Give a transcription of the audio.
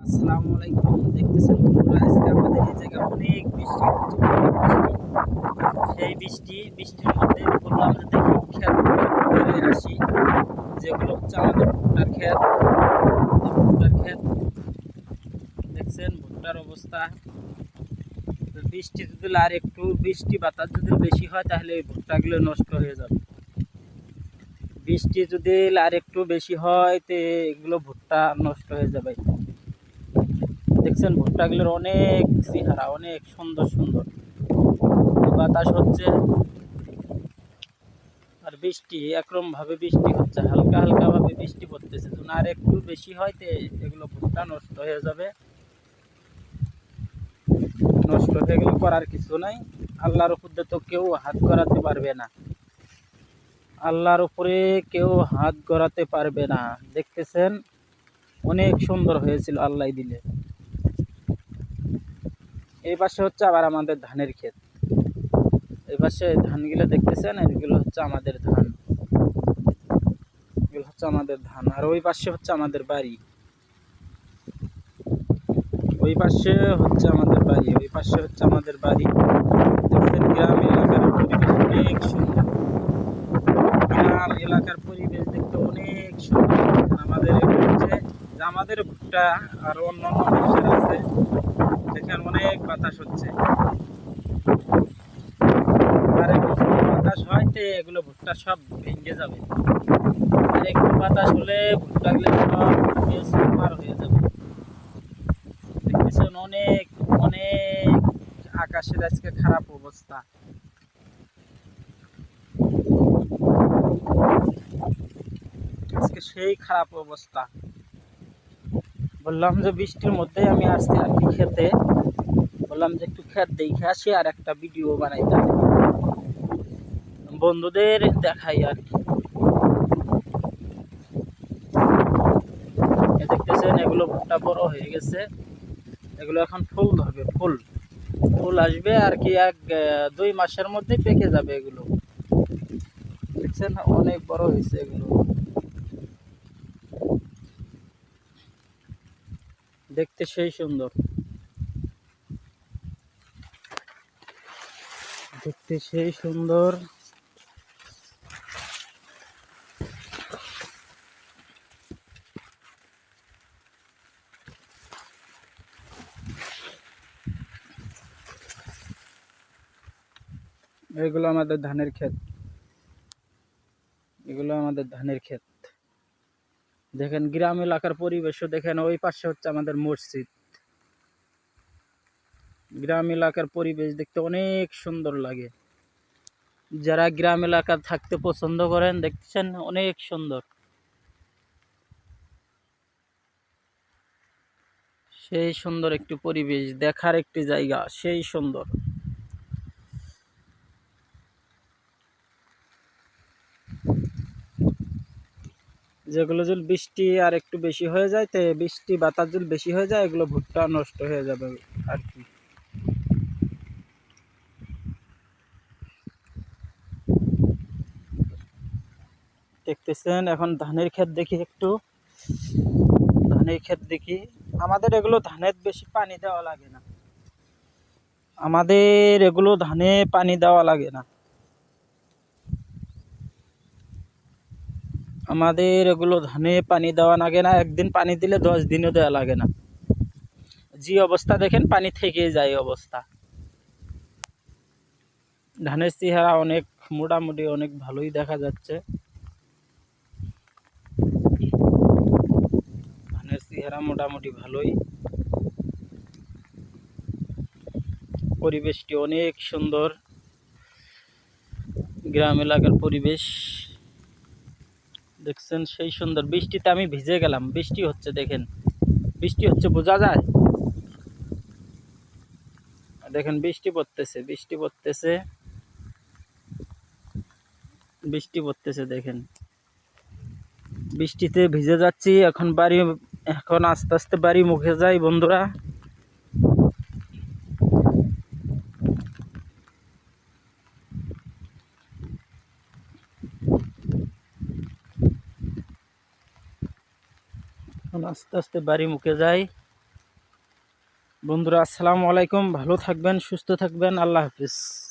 আসসালামু আলাইকুম। দেখতেছেন বন্ধুরা, আজকে আমাদের এই জায়গায় অনেক বৃষ্টি। সেই বৃষ্টি, বৃষ্টির মধ্যে বললাম যে দেখি বেড়ে আসি, যেগুলো হচ্ছে আমাদের ভুট্টার এই ভুট্টার ক্ষেত দেখছেন ভুট্টার অবস্থা। বৃষ্টি যদি আর একটু বৃষ্টি বাতাস যদি বেশি হয়, তাহলে এই ভুট্টাগুলো নষ্ট হয়ে যাবে। বৃষ্টি যদি আর একটু বেশি হয়, তো এগুলো ভুট্টা নষ্ট হয়ে যাবে। দেখছেন, ভুট্টাগুলোর অনেক চেহারা, অনেক সুন্দর সুন্দর। বাতাস হচ্ছে। আর বৃষ্টি একরম ভাবে বৃষ্টি হচ্ছে, হালকা হালকা ভাবে বৃষ্টি পড়তেছে। যদি আর একটু বেশি হয় তো এগুলো ভুট্টা নষ্ট হয়ে যাবে। নষ্ট হয়ে গেলে করার কিছু নাই। আল্লাহর উপর তো কেউ হাত করাতে পারবে না। আল্লাহর উপরে কেউ হাত গড়াতে পারবে না। দেখতেছেন, অনেক সুন্দর হয়েছিল আল্লাহ দিলে। এই পাশে হচ্ছে আবার আমাদের ধানের ক্ষেত। এই পাশে ধানগুলো দেখতেছেন? এগুলো হচ্ছে আমাদের ধান। এগুলো হচ্ছে আমাদের ধান। আর ওই পাশে হচ্ছে আমাদের বাড়ি। ওই পাশে হচ্ছে আমাদের বাড়ি। ওই পাশে হচ্ছে আমাদের বাড়ি। দেখছেন, গ্রাম এলাকার পরিবেশ অনেক সুন্দর। গ্রাম এলাকার পরিবেশ দেখতে অনেক সুন্দর। আমাদের হচ্ছে আমাদের ভুট্টা আর অন্য অন্য আছে। দেখেন অনেক বাতাস হচ্ছে। আর বাতাস হয়, তো এগুলো ভুট্টা সব ভেঙে যাবে। আর একটু বাতাস হলে ভুট্টাগুলো সব হয়ে যাবে। দেখতেছেন অনেক অনেক আকাশের আজকে খারাপ অবস্থা। আজকে সেই খারাপ অবস্থা। বললাম যে বৃষ্টির মধ্যে আমি আসছি আর কি খেতে। বললাম যে একটু খেত দেখে আসি আর একটা ভিডিও বানাইতাম। বন্ধুদের দেখাই আর কি। দেখতেছেন, এগুলো ভুট্টা বড় হয়ে গেছে। এগুলো এখন ফুল ধরবে, ফুল। ফুল আসবে আর কি এক দুই মাসের মধ্যে পেকে যাবে এগুলো। দেখছেন, অনেক বড় হয়েছে এগুলো। দেখতে সেই সুন্দর। দেখতে সেই সুন্দর। এগুলো আমাদের ধানের ক্ষেত। এগুলো আমাদের ধানের ক্ষেত। দেখেন, গ্রাম এলাকার পরিবেশও দেখেন, ওই পাশে হচ্ছে আমাদের মসজিদ। গ্রাম এলাকার পরিবেশ দেখতে অনেক সুন্দর লাগে। যারা গ্রাম এলাকা থাকতে পছন্দ করেন দেখছেন অনেক সুন্দর। সেই সুন্দর একটি পরিবেশ, দেখার একটি জায়গা, সেই সুন্দর। যেগুলো জল বৃষ্টি আর একটু বেশি হয়ে যায়, তো বৃষ্টি, বাতাস জল বেশি হয়ে যায়, এগুলো ভুট্টা নষ্ট হয়ে যাবে আর কি। দেখতেছেন, এখন ধানের ক্ষেত দেখি একটু। ধানের ক্ষেত দেখি। আমাদের এগুলো ধানের বেশি পানি দেওয়া লাগে না। আমাদের এগুলো ধানে পানি দেওয়া লাগে না। আমাদের এগুলো ধানে পানি দেওয়া লাগে না, একদিন পানি দিলে দশ দিনও দেওয়া লাগে না। যে অবস্থা দেখেন, পানি থেকে যায় অবস্থা। ধানের চেহারা অনেক, মোটামুটি অনেক ভালোই দেখা যাচ্ছে। ধানের চেহারা মোটামুটি ভালোই। পরিবেশটি অনেক সুন্দর। গ্রাম এলাকার পরিবেশ। দেখছেন সেই সুন্দর। বৃষ্টিতে আমি ভিজে গেলাম। বৃষ্টি হচ্ছে, দেখেন। বৃষ্টি হচ্ছে, বোঝা যায়? দেখেন, বৃষ্টি পড়তেছে বৃষ্টি পড়তেছে। বৃষ্টি পড়তেছে, দেখেন। বৃষ্টিতে ভিজে যাচ্ছি, এখন বাড়ি, এখন আস্তে আস্তে বাড়ি মুখে যাই, বন্ধুরা। এখন আস্তে আস্তে বাড়ি মুখে যাই। বন্ধুরা, আসসালামু আলাইকুম। ভালো থাকবেন, সুস্থ থাকবেন। আল্লাহ হাফিজ।